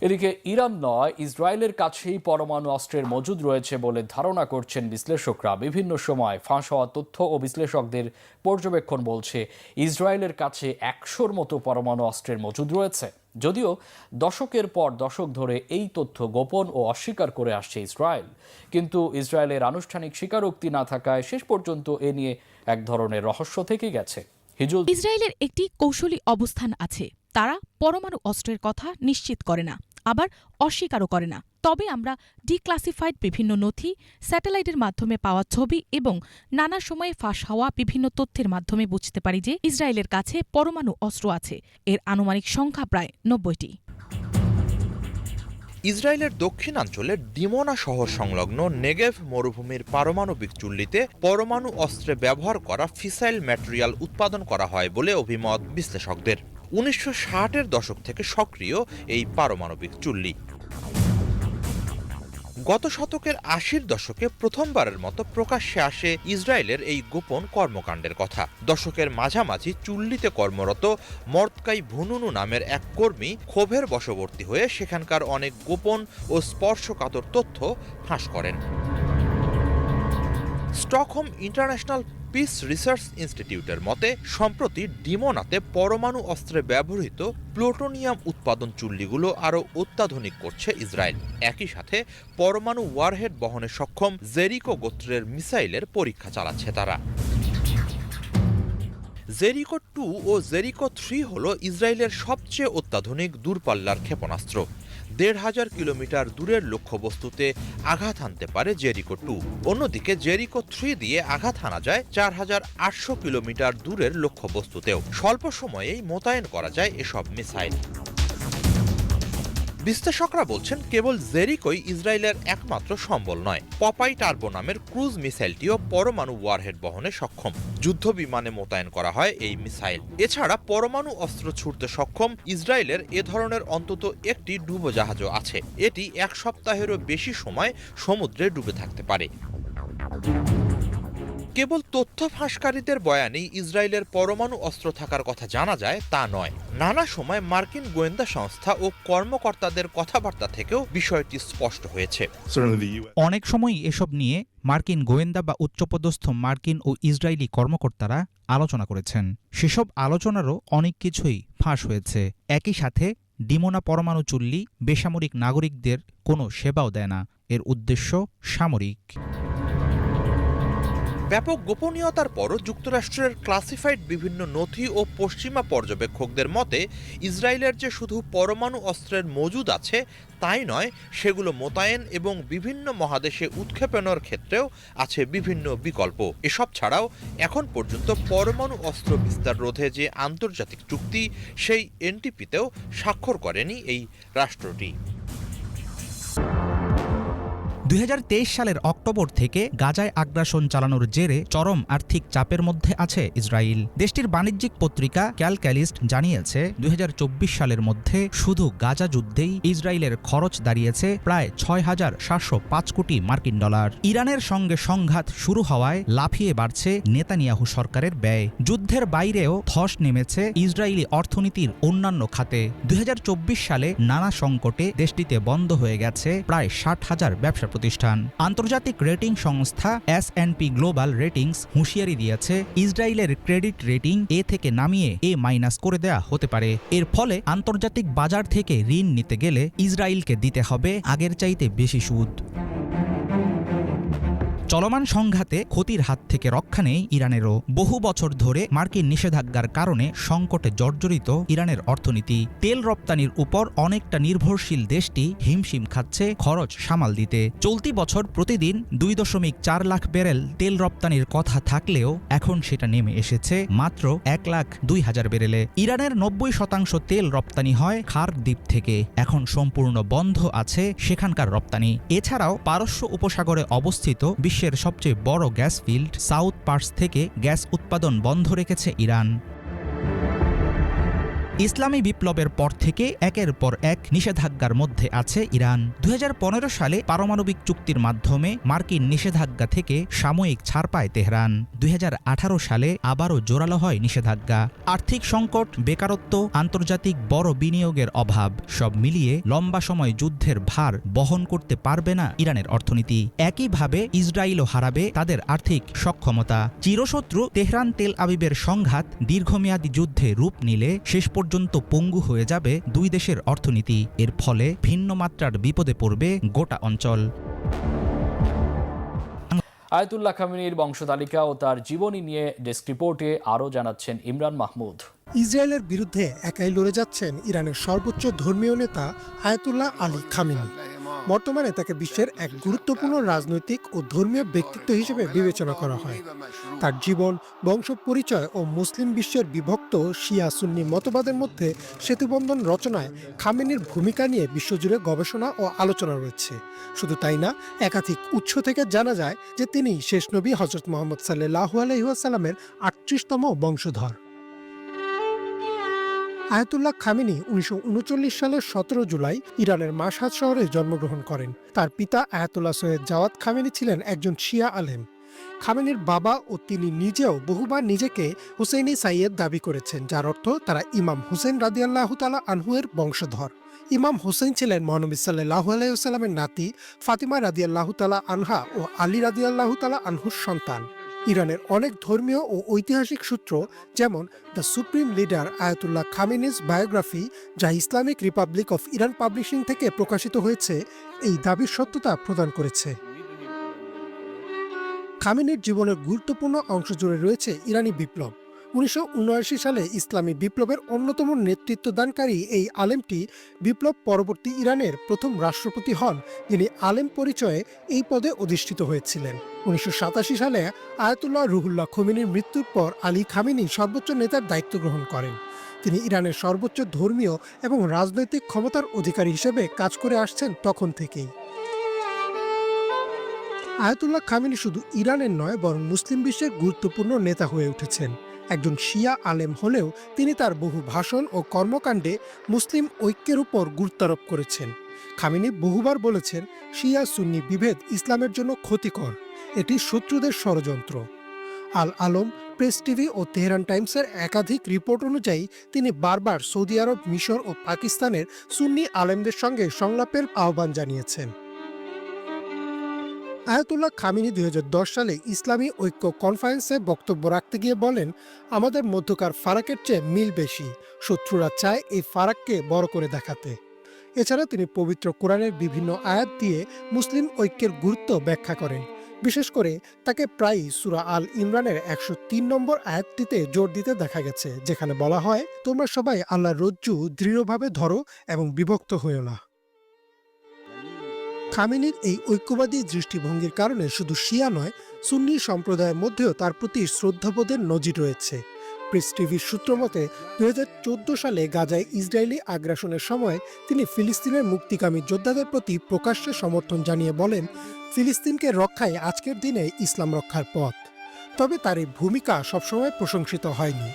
এদিকে ইরান নয়, ইসরায়েলের কাছেই পরমাণু অস্ত্রের মজুদ রয়েছে বলে ধারণা করছেন বিশ্লেষকরা। বিভিন্ন সময় ফাঁস হওয়া তথ্য ও বিশ্লেষকদের পর্যবেক্ষণ বলছে, ইসরায়েলের কাছে একশোর মতো পরমাণু অস্ত্রের মজুদ রয়েছে। যদিও দশকের পর দশক ধরে এই তথ্য গোপন ও অস্বীকার করে আসছে ইসরায়েল। কিন্তু ইসরায়েলের আনুষ্ঠানিক স্বীকারোক্তি না থাকায় শেষ পর্যন্ত এ নিয়ে এক ধরনের রহস্য থেকে গেছে। ইসরায়েলের একটি কৌশলী অবস্থান আছে। তারা পরমাণু অস্ত্রের কথা নিশ্চিত করে না। আবার অস্বীকারও করে না। তবে আমরা ডিক্লাসিফাইড বিভিন্ন নথি স্যাটেলাইটের মাধ্যমে পাওয়া ছবি এবং নানা সময়ে ফাঁস হওয়া বিভিন্ন তথ্যের মাধ্যমে বুঝতে পারি যে ইসরায়েলের কাছে পরমাণু অস্ত্র আছে। এর আনুমানিক সংখ্যা প্রায় নব্বইটি। ইসরায়েলের দক্ষিণাঞ্চলের ডিমোনা শহর সংলগ্ন নেগেভ মরুভূমির পারমাণবিক চুল্লিতে পরমাণু অস্ত্রে ব্যবহার করা ফিসাইল ম্যাটেরিয়াল উৎপাদন করা হয় বলে অভিমত বিশ্লেষকদের। উনিশশো ষাটের দশক থেকে সক্রিয় এই পারমাণবিক চুল্লি। গত শতকের আশির দশকে প্রথমবারের মতো প্রকাশ্যে আসে ইসরায়েলের এই গোপন কর্মকাণ্ডের কথা। দশকের মাঝামাঝি চুল্লিতে কর্মরত মর্তকাই ভুনুনু নামের এক কর্মী ক্ষোভের বশবর্তী হয়ে সেখানকার অনেক গোপন ও স্পর্শকাতর তথ্য ফাঁস করেন। স্টকহোম ইন্টারন্যাশনাল পিস রিসার্চ ইনস্টিটিউটের মতে, সম্প্রতি ডিমোনাতে পরমাণু অস্ত্রে ব্যবহৃত প্লুটোনিয়াম উৎপাদন চুল্লিগুলো আরও অত্যাধুনিক করছে ইসরায়েল। একই সাথে, পরমাণু ওয়ারহেড বহনে সক্ষম জেরিকো গোত্রের মিসাইলের পরীক্ষা চালাচ্ছে তারা। জেরিকো টু ও জেরিকো থ্রি হল ইসরায়েলের সবচেয়ে অত্যাধুনিক দূরপাল্লার ক্ষেপণাস্ত্র। দেড় হাজার কিলোমিটার দূরের লক্ষ্যবস্তুতে আঘাত হানতে পারে জেরিকো টু। অন্যদিকে জেরিকো থ্রি দিয়ে আঘাত হানা যায় চার হাজার আটশো কিলোমিটার দূরের লক্ষ্যবস্তুতেও। স্বল্প সময়েই মোতায়েন করা যায় এসব মিসাইল। বিশ্লেষকরা বলছেন কেবল জেরিকোই ইসরায়েলের একমাত্র সম্বল নয়। পপাই টার্বো নামের ক্রুজ মিসাইলটিও পরমাণু ওয়ারহেড বহনে সক্ষম। যুদ্ধ বিমানে মোতায়েন করা হয় এই মিসাইল। এছাড়া পরমাণু অস্ত্র ছুড়তে সক্ষম ইসরায়েলের এ ধরনের অন্তত একটি ডুবোজাহাজও আছে। এটি এক সপ্তাহেরও বেশি সময় সমুদ্রে ডুবে থাকতে পারে। কেবল তথ্য ফাঁসকারীদের বয়ানেই ইসরায়েলের পরমাণু অস্ত্র থাকার কথা জানা যায় তা নয়। নানা সময় মার্কিন গোয়েন্দা সংস্থা ও কর্মকর্তাদের কথাবার্তা থেকেও বিষয়টি স্পষ্ট হয়েছে. অনেক সময়ই এসব নিয়ে মার্কিন গোয়েন্দা বা উচ্চপদস্থ মার্কিন ও ইসরায়েলি কর্মকর্তারা আলোচনা করেছেন। সেসব আলোচনারও অনেক কিছুই ফাঁস হয়েছে। একই সাথে ডিমোনা পরমাণু চুল্লি বেসামরিক নাগরিকদের কোনো সেবাও দেয় না। এর উদ্দেশ্য সামরিক। ব্যাপক গোপনীয়তার পরও যুক্তরাষ্ট্রের ক্লাসিফাইড বিভিন্ন নথি ও পশ্চিমা পর্যবেক্ষকদের মতে, ইসরায়েলের যে শুধু পরমাণু অস্ত্রের মজুদ আছে, তাই নয়, সেগুলো মোতায়েন এবং বিভিন্ন মহাদেশে উৎক্ষেপণের ক্ষেত্রেও আছে বিভিন্ন বিকল্প। এসব ছাড়াও, এখন পর্যন্ত পরমাণু অস্ত্র বিস্তার রোধে যে আন্তর্জাতিক চুক্তি, সেই এনটিপিতেও স্বাক্ষর করেনি এই রাষ্ট্রটি। দুই হাজার তেইশ সালের অক্টোবর থেকে গাজায় আগ্রাসন চালানোর জেরে চরম আর্থিক চাপের মধ্যে আছে ইসরায়েল। দেশটির বাণিজ্যিক পত্রিকা ক্যালক্যালিস্ট জানিয়েছে, দুই হাজার চব্বিশ সালের মধ্যে শুধু গাজা যুদ্ধেই ইসরায়েলের খরচ দাঁড়িয়েছে প্রায় ছয় হাজার সাতশো পাঁচ কোটি মার্কিন ডলার। ইরানের সঙ্গে সংঘাত শুরু হওয়ায় লাফিয়ে বাড়ছে নেতানিয়াহু সরকারের ব্যয়। যুদ্ধের বাইরেও ধস নেমেছে ইসরায়েলি অর্থনীতির অন্যান্য খাতে। দুই হাজার চব্বিশ সালে নানা সংকটে দেশটিতে বন্ধ হয়ে গেছে প্রায় ষাট হাজার ব্যবসা প্রতিষ্ঠান। আন্তর্জাতিক রেটিং সংস্থা এস পি গ্লোবাল রেটিংস হুঁশিয়ারি দিয়েছে, ইসরায়েলের ক্রেডিট রেটিং এ থেকে নামিয়ে এ মাইনাস করে দেয়া হতে পারে। এর ফলে আন্তর্জাতিক বাজার থেকে ঋণ নিতে গেলে ইসরায়েলকে দিতে হবে আগের চাইতে বেশি সুদ। চলমান সংঘাতে ক্ষতির হাত থেকে রক্ষা নেই ইরানেরও। বহু বছর ধরে মার্কিন নিষেধাজ্ঞার কারণে সংকটে জর্জরিত ইরানের অর্থনীতি। তেল রপ্তানির উপর অনেকটা নির্ভরশীল দেশটি হিমশিম খাচ্ছে খরচ সামাল দিতে। চলতি বছর প্রতিদিন দুই দশমিক চার লাখ ব্যারেল তেল রপ্তানির কথা থাকলেও এখন সেটা নেমে এসেছে মাত্র এক লাখ দুই হাজার ব্যারেলে। ইরানের নব্বই শতাংশ তেল রপ্তানি হয় খার দ্বীপ থেকে। এখন সম্পূর্ণ বন্ধ আছে সেখানকার রপ্তানি। এছাড়াও পারস্য উপসাগরে অবস্থিত বিশ্বের সবচেয়ে বড় গ্যাস ফিল্ড সাউথ পার্স থেকে গ্যাস উৎপাদন বন্ধ রেখেছে ইরান। ইসলামী বিপ্লবের পর থেকে একের পর এক নিষেধাজ্ঞার মধ্যে আছে ইরান। দুই হাজার পনেরো সালে পারমাণবিক চুক্তির মাধ্যমে মার্কিন নিষেধাজ্ঞা থেকে সাময়িক ছাড় পায় তেহরান। দুই হাজার আঠারো সালে আবারও জোরালো হয় নিষেধাজ্ঞা। আর্থিক সংকট, বেকারত্ব, আন্তর্জাতিক বড় বিনিয়োগের অভাব, সব মিলিয়ে লম্বা সময় যুদ্ধের ভার বহন করতে পারবে না ইরানের অর্থনীতি। একইভাবে ইসরায়েলও হারাবে তাদের আর্থিক সক্ষমতা। চিরশত্রু তেহরান তেল আবিবের সংঘাত দীর্ঘমেয়াদী যুদ্ধে রূপ নিলে শেষ পর্যন্ত পঙ্গু হয়ে যাবে দুই দেশের অর্থনীতি। এর ফলে ভিন্ন মাত্রার বিপদে পড়বে গোটা অঞ্চল। আয়তুল্লাহ খামিনীর বংশতালিকা ও তার জীবনী নিয়ে ডেস্ক রিপোর্টে আরও জানাচ্ছেন ইমরান মাহমুদ। ইসরায়েলের বিরুদ্ধে একাই লড়ে যাচ্ছেন ইরানের সর্বোচ্চ ধর্মীয় নেতা আয়াতুল্লাহ আলী খামেনি। বর্তমানে তাকে বিশ্বের এক গুরুত্বপূর্ণ রাজনৈতিক ও ধর্মীয় ব্যক্তিত্ব হিসেবে বিবেচনা করা হয়। তার জীবন বংশ পরিচয় ও মুসলিম বিশ্বের বিভক্ত শিয়া সুন্নি মতবাদের মধ্যে সেতুবন্ধন রচনায় খামেনির ভূমিকা নিয়ে বিশ্বজুড়ে গবেষণা ও আলোচনা রয়েছে। শুধু তাই না, একাধিক উৎস থেকে জানা যায় যে তিনি শেষ নবী হজরত মোহাম্মদ সাল্লাহ আলহিহাসাল্লামের আটত্রিশতম বংশধর। আয়াতুল্লাহ খামিনি উনিশশো সালের সতেরো জুলাই ইরানের মাসহাদ শহরে জন্মগ্রহণ করেন। তার পিতা আয়াতুল্লাহ সৈয়দ জাওয়াদ খামেনি ছিলেন একজন শিয়া আলেম। খামেনির বাবা ও তিনি নিজেও বহুবার নিজেকে হুসেইনি সাইয়েদ দাবি করেছেন, যার অর্থ তারা ইমাম হুসেন রাদিয়াল্লাহ তালা আনহুয়ের বংশধর। ইমাম হুসেন ছিলেন মহানবী সাল্লাহ আলাইসাল্লামের নাতি ফাতিমা রাদিয়াল্লাহ তালা আনহা ও আলী রাদিয়াল্লাহ তালা আনহুর সন্তান। ইরানের অনেক ধর্মীয় ও ঐতিহাসিক সূত্র, যেমন the supreme leader Ayatollah Khamenei's biography, যা Islamic republic of Iran publishing থেকে প্রকাশিত হয়েছে, এই দাবির সত্যতা প্রদান করেছে। খামিনির জীবনের গুরুত্বপূর্ণ অংশ জুড়ে রয়েছে ইরানি বিপ্লব। উনিশশো উনআশি সালে ইসলামী বিপ্লবের অন্যতম নেতৃত্বদানকারী এই আলেমটি বিপ্লব পরবর্তী ইরানের প্রথম রাষ্ট্রপতি হন, যিনি আলেম পরিচয়ে এই পদে অধিষ্ঠিত হয়েছিলেন। উনিশশো সাতাশি সালে আয়াতুল্লাহ রুহুল্লাহ খমিনীর মৃত্যুর পর আলী খামিনি সর্বোচ্চ নেতার দায়িত্ব গ্রহণ করেন। তিনি ইরানের সর্বোচ্চ ধর্মীয় এবং রাজনৈতিক ক্ষমতার অধিকারী হিসেবে কাজ করে আসছেন তখন থেকেই। আয়াতুল্লাহ খামিনি শুধু ইরানের নয়, বরং মুসলিম বিশ্বের গুরুত্বপূর্ণ নেতা হয়ে উঠেছেন। একজন শিয়া আলেম হলেও তিনি তার বহু ভাষণ ও কর্মকাণ্ডে মুসলিম ঐক্যের উপর গুরুত্বারোপ করেছেন। খামিনি বহুবার বলেছেন, শিয়া সুন্নি বিভেদ ইসলামের জন্য ক্ষতিকর। এটি শত্রুদের ষড়যন্ত্র। আল আলম, প্রেস টিভি ও তেহরান টাইমসের একাধিক রিপোর্ট অনুযায়ী, তিনি বারবার সৌদি আরব, মিশর ও পাকিস্তানের সুন্নি আলেমদের সঙ্গে সংলাপের আহ্বান জানিয়েছেন। আয়াতুল্লাহ খামিনি দুই সালে ইসলামী ঐক্য কনফারেন্সে বক্তব্য রাখতে গিয়ে বলেন, আমাদের মধ্যকার ফারাকের চেয়ে মিল বেশি, শত্রুরা চায় এই ফারাককে বড় করে দেখাতে। এছাড়া তিনি পবিত্র কোরআনের বিভিন্ন আয়াত দিয়ে মুসলিম ঐক্যের গুরুত্ব ব্যাখ্যা করেন। বিশেষ করে তাকে প্রায়ই সুরা আল ইমরানের একশো তিন নম্বর আয়াতটিতে জোর দিতে দেখা গেছে, যেখানে বলা হয়, তোমরা সবাই আল্লাহর রজ্জু দৃঢ়ভাবে ধরো এবং বিভক্ত হয়েও না। খামেনির এই ঐক্যবাদী দৃষ্টিভঙ্গির কারণে শুধু শিয়া নয়, সুন্নি সম্প্রদায়ের মধ্যেও তার প্রতি শ্রদ্ধাবোধের নজির রয়েছে। প্রেস টিভির সূত্র মতে, দুই সালে গাজায় ইসরায়েলি আগ্রাসনের সময় তিনি ফিলিস্তিনের মুক্তিকামী যোদ্ধাদের প্রতি প্রকাশ্যে সমর্থন জানিয়ে বলেন, ফিলিস্তিনকে রক্ষায় আজকের দিনে ইসলাম রক্ষার পথ। তবে তার এই ভূমিকা সবসময় প্রশংসিত হয়নি।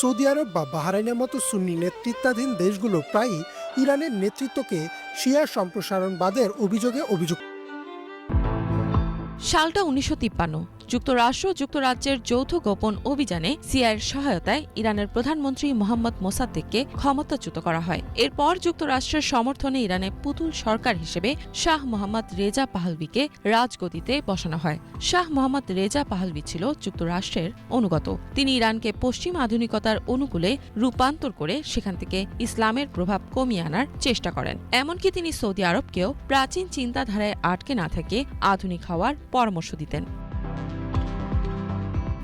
সৌদি আরব বা বাহারাইনের মতো সুন্নি নেতৃত্বাধীন দেশগুলো প্রায়ই ইরানের নেতৃত্বকে শিয়া সম্প্রসারণবাদের অভিযোগে অভিযুক্ত সালটা উনিশশো তিপ্পান্ন। যুক্তরাষ্ট্র যুক্তরাজ্যের যৌথ গোপন অভিযানে সিআইয়ের সহায়তায় ইরানের প্রধানমন্ত্রী মোহাম্মদ মোসাদ্দেককে ক্ষমতাচ্যুত করা হয়। এরপর যুক্তরাষ্ট্রের সমর্থনে ইরানে পুতুল সরকার হিসেবে শাহ মোহাম্মদ রেজা পাহলভিকে রাজগদিতে বসানো হয়। শাহ মোহাম্মদ রেজা পাহলভি ছিল যুক্তরাষ্ট্রের অনুগত। তিনি ইরানকে পশ্চিম আধুনিকতার অনুকূলে রূপান্তর করে সেখান থেকে ইসলামের প্রভাব কমিয়ে আনার চেষ্টা করেন। এমনকি তিনি সৌদি আরবকেও প্রাচীন চিন্তাধারায় আটকে না থেকে আধুনিক হওয়ার পরামর্শ দিতেন।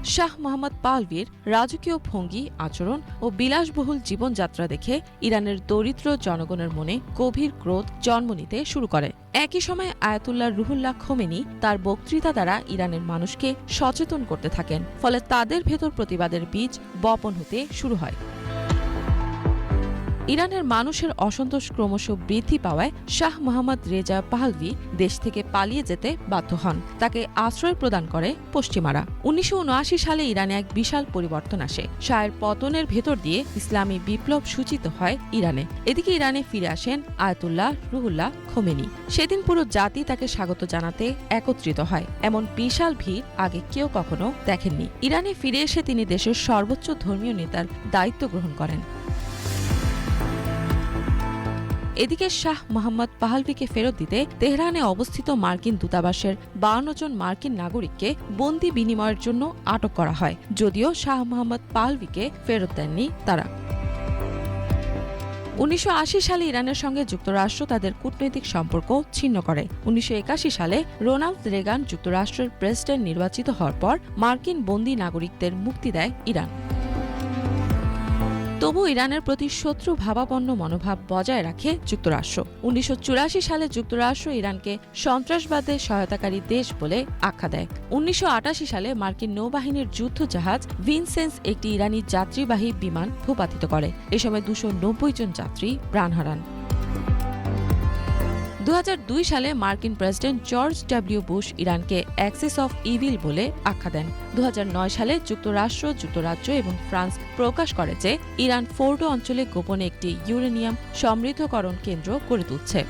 শাহ মোহাম্মদ পালভির রাজকীয় ভঙ্গি, আচরণ ও বিলাসবহুল জীবনযাত্রা দেখে ইরানের দরিদ্র জনগণের মনে গভীর ক্রোধ জন্ম নিতে শুরু করে। একই সময় আয়াতুল্লাহ রুহুল্লাহ খোমেনি তার বক্তৃতা দ্বারা ইরানের মানুষকে সচেতন করতে থাকেন, ফলে তাদের ভেতর প্রতিবাদের বীজ বপন হতে শুরু হয়। ইরানের মানুষের অসন্তোষ ক্রমশ বৃদ্ধি পাওয়ায় শাহ মোহাম্মদ রেজা পাহলভি দেশ থেকে পালিয়ে যেতে বাধ্য হন। তাকে আশ্রয় প্রদান করে পশ্চিমারা। উনিশশো উনআশি সালে ইরানে এক বিশাল পরিবর্তন আসে। শাহের পতনের ভেতর দিয়ে ইসলামী বিপ্লব সূচিত হয় ইরানে। এদিকে ইরানে ফিরে আসেন আয়াতুল্লাহ রুহুল্লাহ খোমেনি। সেদিন পুরো জাতি তাকে স্বাগত জানাতে একত্রিত হয়। এমন বিশাল ভিড় আগে কেউ কখনো দেখেননি। ইরানে ফিরে এসে তিনি দেশের সর্বোচ্চ ধর্মীয় নেতার দায়িত্ব গ্রহণ করেন। এদিকে শাহ মোহাম্মদ পাহালভিকে ফেরত দিতে তেহরানে অবস্থিত মার্কিন দূতাবাসের বাউন্ন জন মার্কিন নাগরিককে বন্দি বিনিময়ের জন্য আটক করা হয়। যদিও শাহ মোহাম্মদ পাহলভিকে ফেরত দেননি তারা। উনিশশো সালে ইরানের সঙ্গে যুক্তরাষ্ট্র তাদের কূটনৈতিক সম্পর্ক ছিন্ন করে। উনিশশো একাশি সালে রোনাল্ড রেগান যুক্তরাষ্ট্রের প্রেসিডেন্ট নির্বাচিত হওয়ার পর মার্কিন বন্দি নাগরিকদের মুক্তি দেয় ইরান। তবু ইরানের প্রতি শত্রু ভাবাপন্ন মনোভাব বজায় রাখে যুক্তরাষ্ট্র। উনিশশো চুরাশি সালে যুক্তরাষ্ট্র ইরানকে সন্ত্রাসবাদের সহায়তাকারী দেশ বলে আখ্যা দেয়। উনিশশো আটাশি সালে মার্কিন নৌবাহিনীর যুদ্ধ জাহাজ ভিনসেন্স একটি ইরানি যাত্রীবাহী বিমান ভূপাতিত করে। এ সময় দুশো জন যাত্রী প্রাণ হারান। দু হাজার দুই সালে মার্কিন প্রেসিডেন্ট জর্জ ডব্লিউ বুশ ইরানকে অ্যাক্সেস অফ ইভিল বলে আখ্যা দেন। দু হাজার নয় সালে যুক্তরাষ্ট্র, যুক্তরাজ্য এবং ফ্রান্স প্রকাশ করে যে ইরান ফোর্ডো অঞ্চলে গোপনে একটি ইউরেনিয়াম সমৃদ্ধকরণ কেন্দ্র গড়ে তুলছে।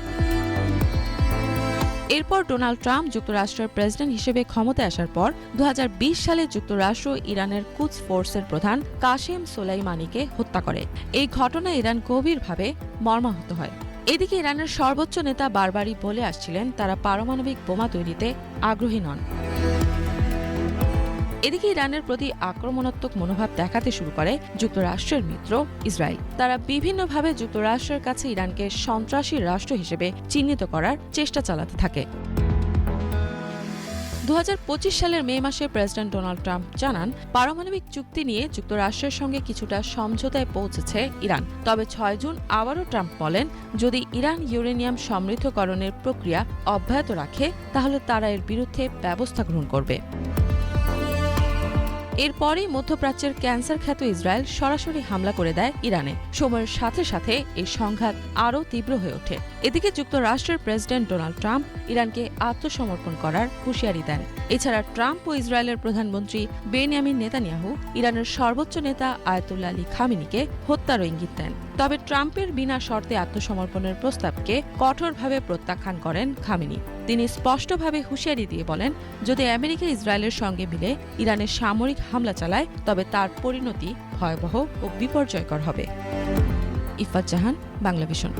এরপর ডোনাল্ড ট্রাম্প যুক্তরাষ্ট্রের প্রেসিডেন্ট হিসেবে ক্ষমতায় আসার পর দু হাজার বিশ সালে যুক্তরাষ্ট্র ইরানের কুচ ফোর্সের প্রধান কাশেম সোলাইমানিকে হত্যা করে। এই ঘটনায় ইরান গভীরভাবে মর্মাহত হয়। এদিকে ইরানের সর্বোচ্চ নেতা বারবারই বলে আসছিলেন তারা পারমাণবিক বোমা তৈরিতে আগ্রহী নন। এদিকে ইরানের প্রতি আক্রমণাত্মক মনোভাব দেখাতে শুরু করে যুক্তরাষ্ট্রের মিত্র ইসরায়েল। তারা বিভিন্নভাবে যুক্তরাষ্ট্রের কাছে ইরানকে সন্ত্রাসী রাষ্ট্র হিসেবে চিহ্নিত করার চেষ্টা চালাতে থাকে। দু হাজার পঁচিশ সালের মে মাসে প্রেসিডেন্ট ডোনাল্ড ট্রাম্প জানান, পারমাণবিক চুক্তি নিয়ে যুক্তরাষ্ট্রের সঙ্গে কিছুটা সমঝোতায় পৌঁছেছে ইরান। তবে ছয় জুন আবারও ট্রাম্প বলেন, যদি ইরান ইউরেনিয়াম সমৃদ্ধকরণের প্রক্রিয়া অব্যাহত রাখে, তাহলে তারা এর বিরুদ্ধে ব্যবস্থা গ্রহণ করবে। এরপরেই মধ্যপ্রাচ্যের ক্যান্সার খ্যাত ইসরায়েল সরাসরি হামলা করে দেয় ইরানে। সময়ের সাথে সাথে এই সংঘাত আরও তীব্র হয়ে ওঠে। এদিকে যুক্তরাষ্ট্রের প্রেসিডেন্ট ডোনাল্ড ট্রাম্প ইরানকে আত্মসমর্পণ করার হুঁশিয়ারি দেন। এছাড়া ট্রাম্প ও ইসরায়েলের প্রধানমন্ত্রী বেনিয়ামিন নেতানিয়াহু ইরানের সর্বোচ্চ নেতা আয়াতুল্লাহ আলী খামিনিকে হত্যার ইঙ্গিত দেন। তবে ট্রাম্পের বিনা শর্তে আত্মসমর্পণের প্রস্তাবকে কঠোরভাবে প্রত্যাখ্যান করেন খামিনি। তিনি স্পষ্টভাবে হুঁশিয়ারি দিয়ে বলেন, যদি আমেরিকা ইসরায়েলের সঙ্গে মিলে ইরানের সামরিক হামলা চালায়, তবে তার পরিণতি ভয়াবহ ও বিপর্যয়কর হবে। ইফাত জাহান, বাংলাভিশন।